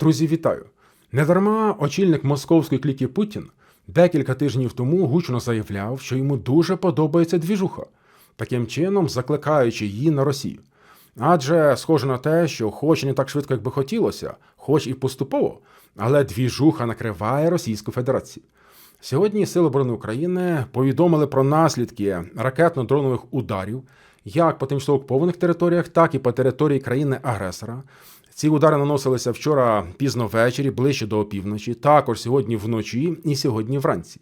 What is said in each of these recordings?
Друзі, вітаю! Недарма очільник московської кліки Путін декілька тижнів тому гучно заявляв, що йому дуже подобається двіжуха, таким чином закликаючи її на Росію. Адже схоже на те, що хоч і не так швидко, як би хотілося, хоч і поступово, але двіжуха накриває Російську Федерацію. Сьогодні Сили оборони України повідомили про наслідки ракетно-дронових ударів як по тимчасово окупованих територіях, так і по території країни-агресора. Ці удари наносилися вчора пізно ввечері, ближче до опівночі, також сьогодні вночі і сьогодні вранці.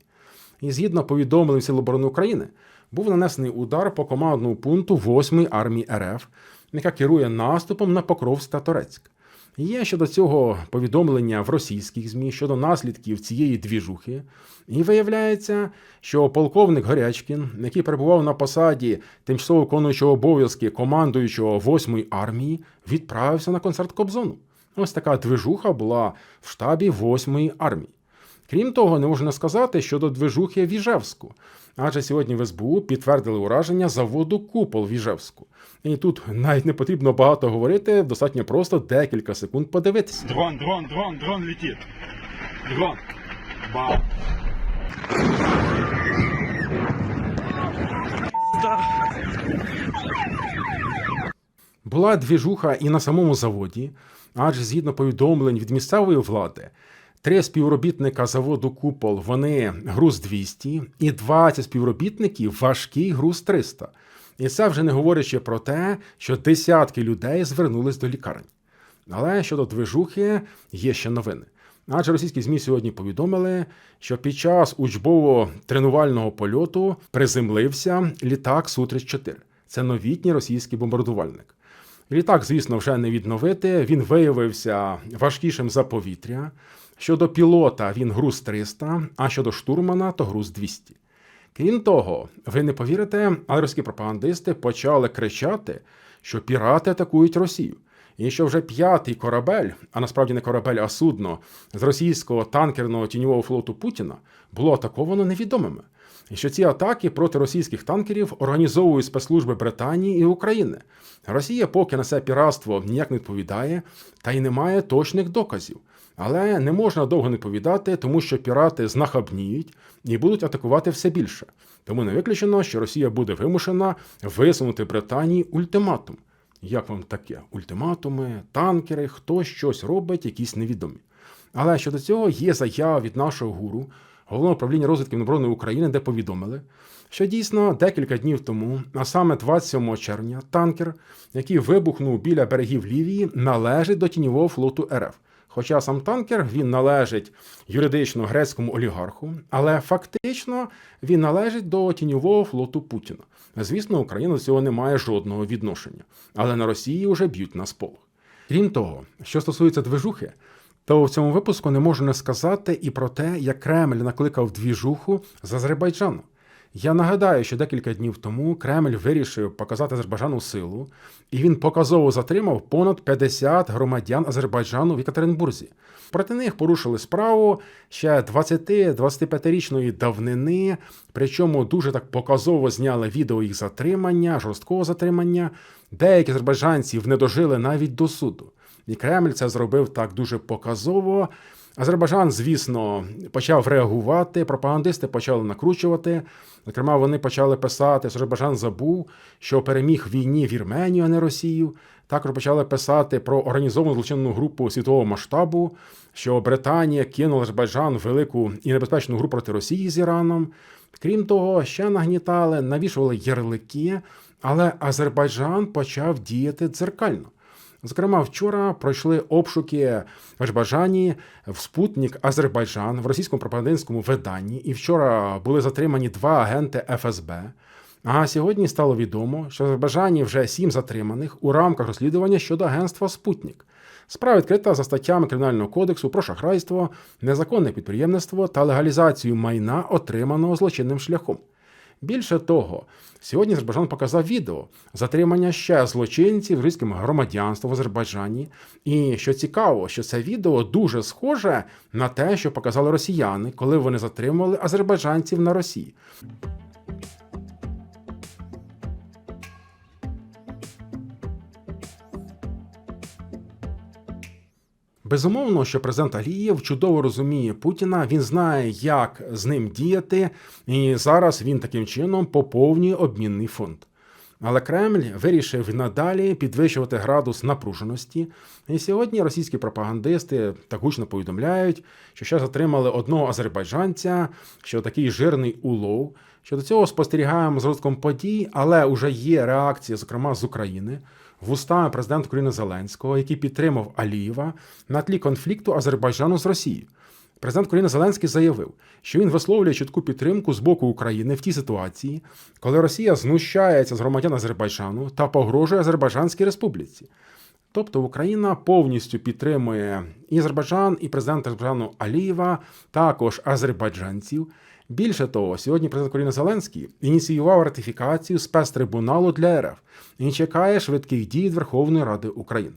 І згідно повідомлень Сил оборони України, був нанесений удар по командному пункту 8-ї армії РФ, яка керує наступом на Покровськ та Торецьк. Є щодо цього повідомлення в російських ЗМІ щодо наслідків цієї двіжухи, і виявляється, що полковник Горячкін, який перебував на посаді тимчасово виконуючого обов'язки командуючого 8-ї армії, відправився на концерт Кобзону. Ось така движуха була в штабі 8-ї армії. Крім того, не можна сказати щодо движухи в Іжевську, адже сьогодні в СБУ підтвердили ураження заводу Купол в Іжевську. І тут навіть не потрібно багато говорити, достатньо просто декілька секунд подивитися. Дрон, дрон, дрон, дрон летит. Дрон. Бам. Була двіжуха і на самому заводі, адже згідно повідомлень від місцевої влади, три співробітника заводу Купол вони груз 200 і 20 співробітників важкий груз 300. І це вже не говорячи про те, що десятки людей звернулись до лікарень. Але щодо движухи є ще новини. Адже російські ЗМІ сьогодні повідомили, що під час учбово-тренувального польоту приземлився літак Су-34. Це новітній російський бомбардувальник. Літак, звісно, вже не відновити. Він виявився важкішим за повітря. Щодо пілота, він груз 300, а щодо штурмана, то груз 200. Крім того, ви не повірите, але російські пропагандисти почали кричати, що пірати атакують Росію. І що вже п'ятий корабель, а насправді не корабель, а судно з російського танкерного тіньового флоту Путіна було атаковано невідомими. І що ці атаки проти російських танкерів організовують спецслужби Британії і України. Росія поки на це піратство ніяк не відповідає, та й немає точних доказів. Але не можна довго не повідати, тому що пірати знахабніють і будуть атакувати все більше. Тому не виключено, що Росія буде вимушена висунути Британії ультиматум. Як вам таке? Ультиматуми, танкери, хто щось робить, якісь невідомі. Але щодо цього є заява від нашого гуру, головного управління розвідки Міноборони України, де повідомили, що дійсно декілька днів тому, а саме 27 червня, танкер, який вибухнув біля берегів Лівії, належить до тіньового флоту РФ. Хоча сам танкер він належить юридично грецькому олігарху, але фактично він належить до тіньового флоту Путіна. Звісно, Україна до цього не має жодного відношення, але на Росії вже б'ють на сполох. Крім того, що стосується движухи, то в цьому випуску не можу не сказати і про те, як Кремль накликав двіжуху з Азербайджану. Я нагадаю, що декілька днів тому Кремль вирішив показати Азербайджану силу, і він показово затримав понад 50 громадян Азербайджану в Екатеринбурзі. Проти них порушили справу ще 20-25-річної давнини, причому дуже так показово зняли відео їх затримання, жорсткого затримання. Деякі азербайджанців не дожили навіть до суду. І Кремль це зробив так дуже показово. Азербайджан, звісно, почав реагувати, пропагандисти почали накручувати. Зокрема, вони почали писати, що Азербайджан забув, що переміг в війні Вірменію, а не Росію. Також почали писати про організовану злочинну групу світового масштабу, що Британія кинула Азербайджан велику і небезпечну групу проти Росії з Іраном. Крім того, ще нагнітали, навішували ярлики, але Азербайджан почав діяти дзеркально. Зокрема, вчора пройшли обшуки в Азербайджані в Спутник Азербайджан в російському пропагандистському виданні. І вчора були затримані два агенти ФСБ. А сьогодні стало відомо, що в Азербайджані вже сім затриманих у рамках розслідування щодо агентства Спутник. Справа відкрита за статтями Кримінального кодексу про шахрайство, незаконне підприємництво та легалізацію майна, отриманого злочинним шляхом. Більше того, сьогодні Азербайджан показав відео затримання ще злочинців з російським громадянством в Азербайджані. І що цікаво, що це відео дуже схоже на те, що показали росіяни, коли вони затримували азербайджанців на Росії. Безумовно, що президент Алієв чудово розуміє Путіна, він знає, як з ним діяти, і зараз він таким чином поповнює обмінний фонд. Але Кремль вирішив надалі підвищувати градус напруженості. І сьогодні російські пропагандисти так гучно повідомляють, що ще затримали одного азербайджанця, що такий жирний улов. Що до цього спостерігаємо з розвитком подій, але вже є реакція, зокрема з України, вустами президента України Зеленського, який підтримав Алієва на тлі конфлікту Азербайджану з Росією. Президент України Зеленський заявив, що він висловлює чітку підтримку з боку України в тій ситуації, коли Росія знущається з громадян Азербайджану та погрожує Азербайджанській республіці. Тобто Україна повністю підтримує і Азербайджан, і президента Азербайджану Алієва, також азербайджанців. Більше того, сьогодні президент України Зеленський ініціював ратифікацію спецтрибуналу для РФ і чекає швидких дій від Верховної Ради України.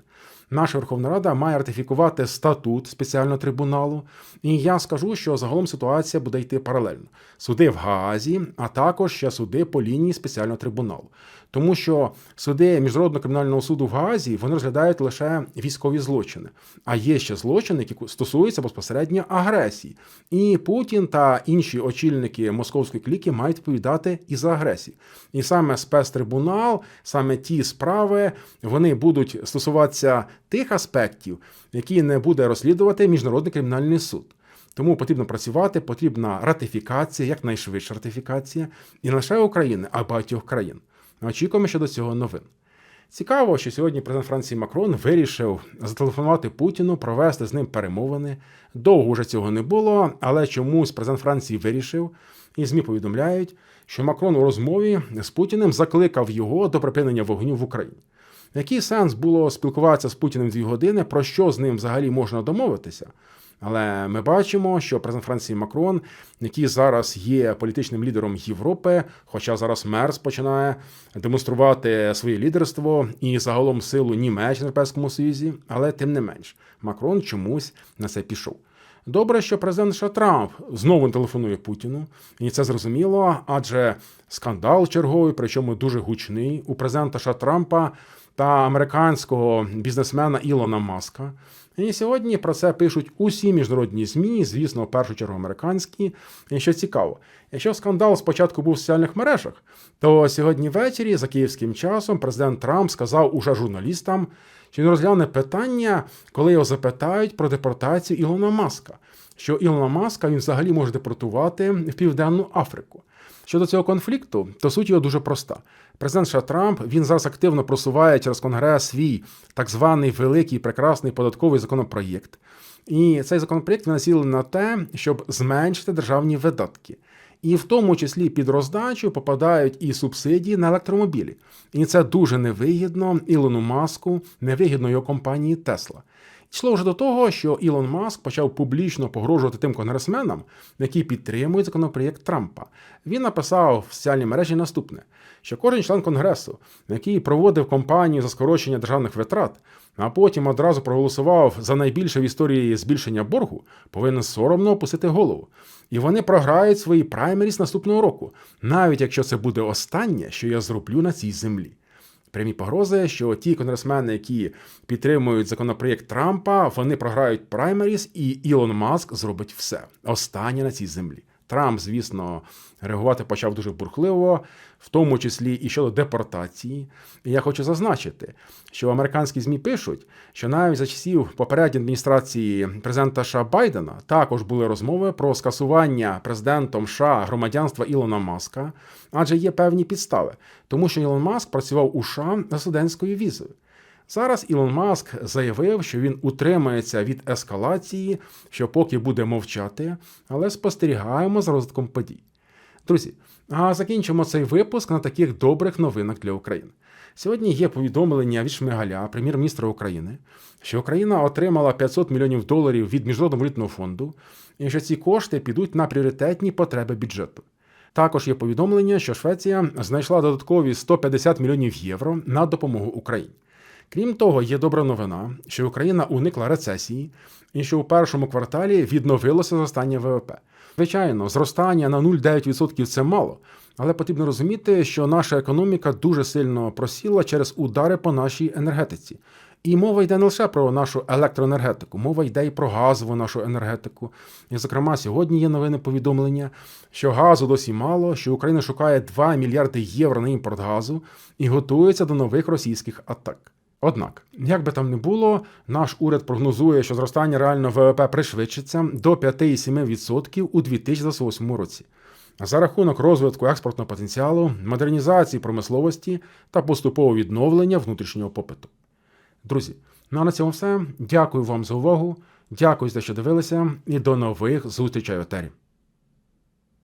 Наша Верховна Рада має ратифікувати статут спеціального трибуналу. І я скажу, що загалом ситуація буде йти паралельно: суди в Гаазі, а також ще суди по лінії спеціального трибуналу. Тому що суди міжнародного кримінального суду в Гаазі вони розглядають лише військові злочини, а є ще злочини, які стосуються безпосередньо агресії. І Путін та інші очільники московської кліки мають відповідати і за агресію. І саме спецтрибунал, саме ті справи, вони будуть стосуватися тих аспектів, які не буде розслідувати міжнародний кримінальний суд. Тому потрібно працювати, потрібна ратифікація, якнайшвидша ратифікація, і не лише України, а багатьох країн. Очікуємо щодо цього новин. Цікаво, що сьогодні президент Франції Макрон вирішив зателефонувати Путіну, провести з ним перемовини. Довго вже цього не було, але чомусь президент Франції вирішив, і ЗМІ повідомляють, що Макрон у розмові з Путіним закликав його до припинення вогню в Україні. Який сенс було спілкуватися з Путіним дві години, про що з ним взагалі можна домовитися? Але ми бачимо, що президент Франції Макрон, який зараз є політичним лідером Європи, хоча зараз Мерс починає демонструвати своє лідерство і загалом силу Німеччини в Європейському Союзі, але тим не менш, Макрон чомусь на це пішов. Добре, що президент США Трамп знову телефонує Путіну, і це зрозуміло, адже скандал черговий, причому дуже гучний у президента США Трампа та американського бізнесмена Ілона Маска. І сьогодні про це пишуть усі міжнародні ЗМІ, звісно, в першу чергу американські. І що цікаво, якщо скандал спочатку був в соціальних мережах, то сьогодні ввечері за київським часом президент Трамп сказав уже журналістам, що він розгляне питання, коли його запитають про депортацію Ілона Маска, що Ілона Маска він взагалі може депортувати в Південну Африку. Щодо цього конфлікту, то суть його дуже проста. Президент США Трамп він зараз активно просуває через Конгрес свій так званий великий прекрасний податковий законопроєкт. І цей законопроєкт він націлений на те, щоб зменшити державні видатки. І в тому числі під роздачу попадають і субсидії на електромобілі. І це дуже невигідно Ілону Маску, невигідно його компанії Тесла. Йшло вже до того, що Ілон Маск почав публічно погрожувати тим конгресменам, які підтримують законопроєкт Трампа. Він написав в соціальній мережі наступне: що кожен член конгресу, який проводив кампанію за скорочення державних витрат, а потім одразу проголосував за найбільше в історії збільшення боргу, повинен соромно опустити голову. І вони програють свої праймеріс наступного року, навіть якщо це буде останнє, що я зроблю на цій землі. Прямі погрози, що ті конгресмени, які підтримують законопроєкт Трампа, вони програють праймеріс, і Ілон Маск зробить все останнє на цій землі. Трамп, звісно, реагувати почав дуже бурхливо, в тому числі і щодо депортації. І я хочу зазначити, що американські змі пишуть, що навіть за часів попередньої адміністрації президента США Байдена також були розмови про скасування президентом США громадянства Ілона Маска, адже є певні підстави, тому що Ілон Маск працював у США за студентською візою. Зараз Ілон Маск заявив, що він утримається від ескалації, що поки буде мовчати, але спостерігаємо за розвитком подій. Друзі, а закінчимо цей випуск на таких добрих новинах для України. Сьогодні є повідомлення від Шмигаля, прем'єр-міністра України, що Україна отримала 500 мільйонів доларів від Міжнародного валютного фонду, і що ці кошти підуть на пріоритетні потреби бюджету. Також є повідомлення, що Швеція знайшла додаткові 150 мільйонів євро на допомогу Україні. Крім того, є добра новина, що Україна уникла рецесії і що у першому кварталі відновилося зростання ВВП. Звичайно, зростання на 0,9% це мало, але потрібно розуміти, що наша економіка дуже сильно просіла через удари по нашій енергетиці. І мова йде не лише про нашу електроенергетику, мова йде і про газову нашу енергетику. І, зокрема, сьогодні є новини повідомлення, що газу досі мало, що Україна шукає 2 мільярди євро на імпорт газу і готується до нових російських атак. Однак, як би там не було, наш уряд прогнозує, що зростання реального ВВП пришвидшиться до 5,7% у 2028 році. За рахунок розвитку експортного потенціалу, модернізації промисловості та поступового відновлення внутрішнього попиту. Друзі, ну а на цьому все. Дякую вам за увагу. Дякую за що дивилися, і до нових зустрічей в етері.